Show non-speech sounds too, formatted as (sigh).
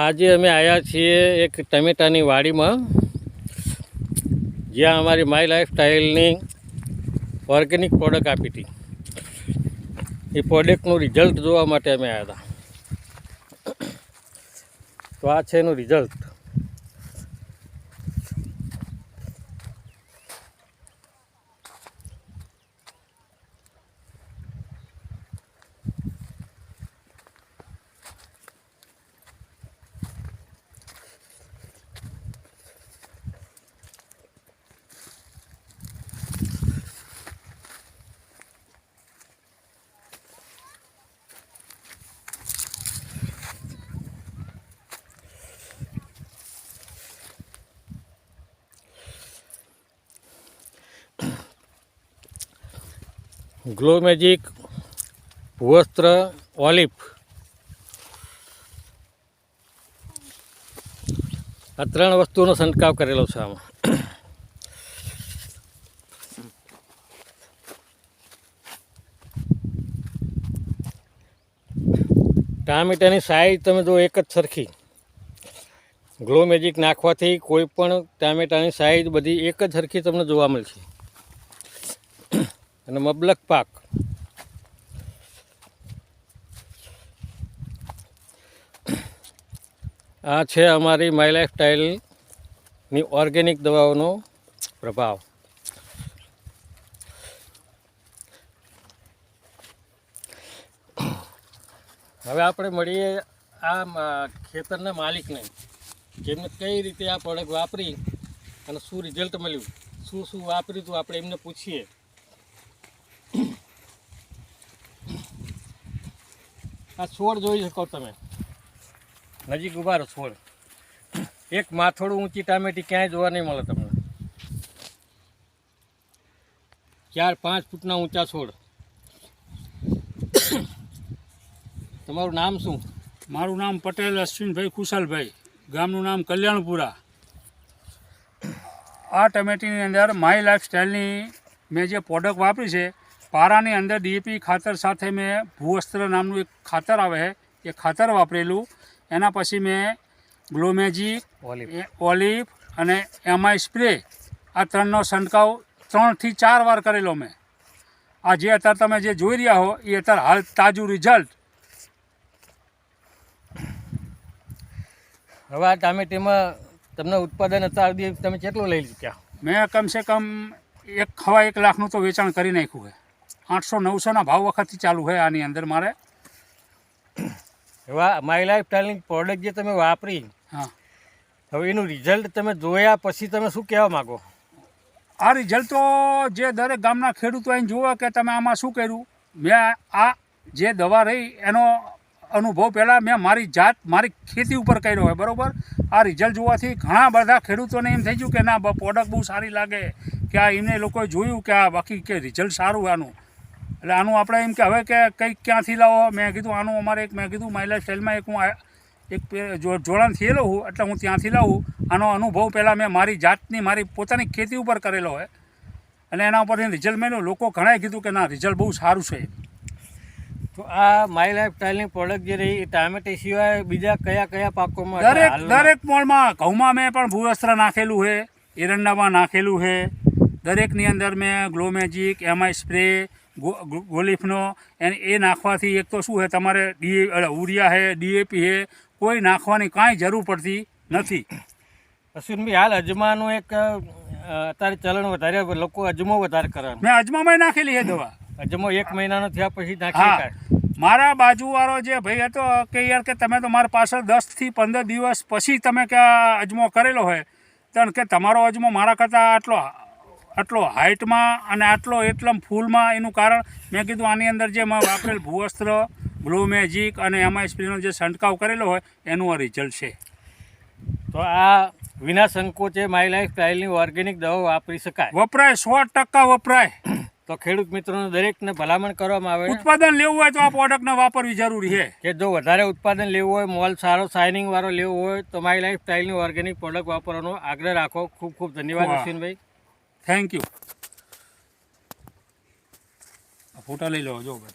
આજે અમે આવ્યા છીએ એક ટમેટાની વાડીમાં, જ્યાં અમારી માય લાઈફ સ્ટાઈલની ઓર્ગેનિક પ્રોડક્ટ આપી હતી. એ પ્રોડક્ટનું રિઝલ્ટ જોવા માટે અમે આવ્યા હતા. તો આ છે એનું રિઝલ્ટ ગ્લો મેજિક ભૂવસ્ત્ર ઓલિફ. આ ત્રણ વસ્તુનો છંટકાવ કરેલો છે આમાં. ટામેટાની સાઈઝ તમે જો એક જ સરખી. ગ્લો મેજિક નાખવાથી કોઈ પણ ટામેટાની સાઈઝ બધી એક જ સરખી તમને જોવા મળશે. અને મબલક પાક. આ છે અમારી માય લાઈફ સ્ટાઈલની ઓર્ગેનિક દવાઓનો પ્રભાવ. હવે આપણે મળીએ આ ખેતરના માલિકને, જેમને કઈ રીતે આ પ્રોડક્ટ વાપરી અને શું રિઝલ્ટ મળ્યું, શું શું વાપર્યું હતું, આપણે એમને પૂછીએ. આ છોડ જોઈ શકો તમે. નજીક ઊભા રહો છોડ. એક માથોડું ઊંચી ટામેટી ક્યાંય જોવા નહીં મળે તમને. ચાર, પાંચ ફૂટના ઊંચા છોડ. તમારું નામ શું? મારું નામ પટેલ અશ્વિનભાઈ ખુશાલભાઈ. ગામનું નામ કલ્યાણપુરા. આ ટમેટીની અંદર માય લાઈફ સ્ટાઈલની મેં જે પ્રોડક્ટ વાપરી છે પારાની અંદર ડીએપી ખાતર સાથે મેં ભૂવસ્ત્ર નામનું એક ખાતર આવે છે એ ખાતર વાપરેલું. એના પછી મેં એ ઓલિવ અને એમઆઈ સ્પ્રે આ ત્રણનો છંટકાવ ત્રણથી ચાર વાર કરેલો મેં. આ જે અત્યારે તમે જે જોઈ રહ્યા હો એ અત્યારે હાલ તાજું રિઝલ્ટ હવે આ ટામેટીમાં તમને ઉત્પાદન અત્યાર તમે કેટલું લઈ ચૂક્યા? મેં કમસે કમ એક ખવા એક લાખનું તો વેચાણ કરી નાખ્યું છે. આઠસો નવસોના ભાવ વખતથી ચાલુ છે આની અંદર મારે. માય લાઈફ સ્ટાઈલની પ્રોડક્ટ જે તમે વાપરી હા. હવે એનું રિઝલ્ટ તમે જોયા પછી તમે શું કહેવા માગો? આ રિઝલ્ટ તો જે દરેક ગામના ખેડૂતો અહીં જોવે કે તમે આમાં શું કર્યું? મેં આ જે દવા રહી એનો અનુભવ પહેલાં મેં મારી જાત મારી ખેતી ઉપર કર્યો હોય બરાબર? આ રિઝલ્ટ જોવાથી ઘણા બધા ખેડૂતોને એમ થઈ ગયું કે ના પ્રોડક્ટ બહુ સારી લાગે કે આ એમને લોકોએ જોયું કે આ બાકી કે રિઝલ્ટ સારું આનું. એટલે આનું આપણે એમ કે હવે કે કંઈક ક્યાંથી લાવો? મેં કીધું આનું અમારે એક મેં કીધું મહિલા સ્ટાઇલમાં એક હું એક જોડાણ થયેલો હું એટલે હું ત્યાંથી લાવું. આનો અનુભવ પહેલાં મેં મારી જાતની મારી પોતાની ખેતી ઉપર કરેલો હોય. અને એના ઉપરથી રિઝલ્ટ મળ્યું. લોકો ઘણાએ કીધું કે ના રિઝલ્ટ બહુ સારું છે. તો આ માય લાઈફ સ્ટાઈલની પ્રોડક્ટ જે રહી એ ટામેટી સિવાય બીજા કયા કયા પાકોમાં દરેક? દરેક મોલમાં ઘઉંમાં મેં પણ ભૂવસ્ત્ર નાખેલું છે એરંડામાં નાખેલું છે. દરેકની અંદર મેં ગ્લોમેજિક એમઆઈ સ્પ્રે ગોલીફનો એને એ નાખવાથી એક તો શું છે તમારે ડી ઉરિયા છે ડીએપી છે કોઈ નાખવાની કાંઈ જરૂર પડતી નથી. અશ્વિનભાઈ હાલ અજમાનું એક અત્યારે ચલણ વધારે લોકો અજમો વધારે કરે મેં અજમામાં નાખેલી છે દવા. અજમો એક મહિનાનો થયા પછી નાખી મારા બાજુવાળો જે ભાઈ હતો કે યાર કે તમે તો મારા પાસે દસથી પંદર દિવસ પછી તમે કે અજમો કરેલો હોય. તણ કે તમારો અજમો મારા કરતાં આટલો આટલો હાઇટમાં અને આટલો એટલમ ફૂલમાં એનું કારણ મેં કીધું આની અંદર જે મેં વાપરેલ ભૂવસ્ત્ર ગ્લો મેજિક અને એમાં સ્પ્રેનો જે છંટકાવ કરેલો હોય એનું આ રિઝલ્ટ છે. તો આ વિના સંકોચે માય લાઈફ સ્ટાઇલની ઓર્ગેનિક દવા વાપરી શકાય. વપરાય સો ટકા વપરાય. (clears throat) તો ખેડૂત મિત્રોને દરેકને ભલામણ કરવામાં આવે ઉત્પાદન લેવું હોય તો આ પ્રોડક્ટને વાપરવી જરૂરી છે. કે જો વધારે ઉત્પાદન લેવું હોય મોલ સારો શાઇનિંગ વાળો લેવો હોય તો માય લાઈફ સ્ટાઇલની ઓર્ગેનિક પ્રોડક્ટ વાપરવાનો આગ્રહ રાખો. ખૂબ ખૂબ ધન્યવાદ વાહ. થેન્ક યુ ફોટા લઈ લો જો ભાઈ.